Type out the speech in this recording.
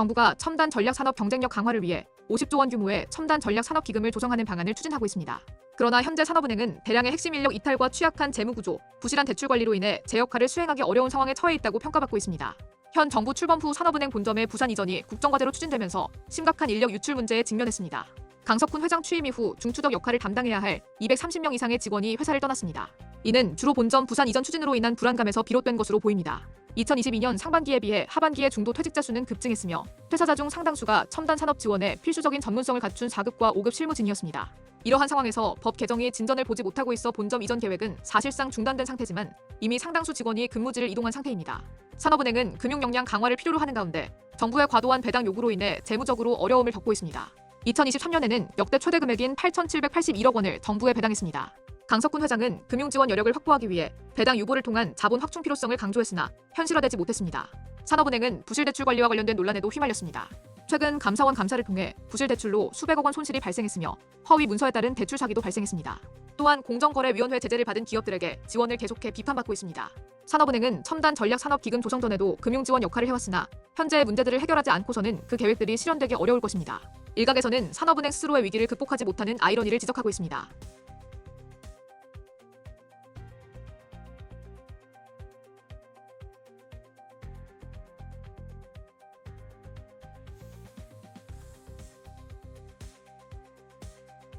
정부가 첨단 전략 산업 경쟁력 강화를 위해 50조 원 규모의 첨단 전략 산업 기금을 조성하는 방안을 추진하고 있습니다. 그러나 현재 산업은행은 대량의 핵심 인력 이탈과 취약한 재무 구조, 부실한 대출 관리로 인해 제 역할을 수행하기 어려운 상황에 처해 있다고 평가받고 있습니다. 현 정부 출범 후 산업은행 본점의 부산 이전이 국정과제로 추진되면서 심각한 인력 유출 문제에 직면했습니다. 강석훈 회장 취임 이후 중추적 역할을 담당해야 할 230명 이상의 직원이 회사를 떠났습니다. 이는 주로 본점 부산 이전 추진으로 인한 불안감에서 비롯된 것으로 보입니다. 2022년 상반기에 비해 하반기에 중도 퇴직자 수는 급증했으며 퇴사자 중 상당수가 첨단 산업 지원에 필수적인 전문성을 갖춘 4급과 5급 실무진이었습니다. 이러한 상황에서 법 개정이 진전을 보지 못하고 있어 본점 이전 계획은 사실상 중단된 상태지만 이미 상당수 직원이 근무지를 이동한 상태입니다. 산업은행은 금융 역량 강화를 필요로 하는 가운데 정부의 과도한 배당 요구로 인해 재무적으로 어려움을 겪고 있습니다. 2023년에는 역대 최대 금액인 8,781억 원을 정부에 배당했습니다. 강석훈 회장은 금융 지원 여력을 확보하기 위해 배당 유보를 통한 자본 확충 필요성을 강조했으나 현실화되지 못했습니다. 산업은행은 부실 대출 관리와 관련된 논란에도 휘말렸습니다. 최근 감사원 감사를 통해 부실 대출로 수백억 원 손실이 발생했으며 허위 문서에 따른 대출 사기도 발생했습니다. 또한 공정거래위원회 제재를 받은 기업들에게 지원을 계속해 비판받고 있습니다. 산업은행은 첨단 전략 산업 기금 조성 전에도 금융 지원 역할을 해왔으나 현재의 문제들을 해결하지 않고서는 그 계획들이 실현되기 어려울 것입니다. 일각에서는 산업은행 스스로의 위기를 극복하지 못하는 아이러니를 지적하고 있습니다.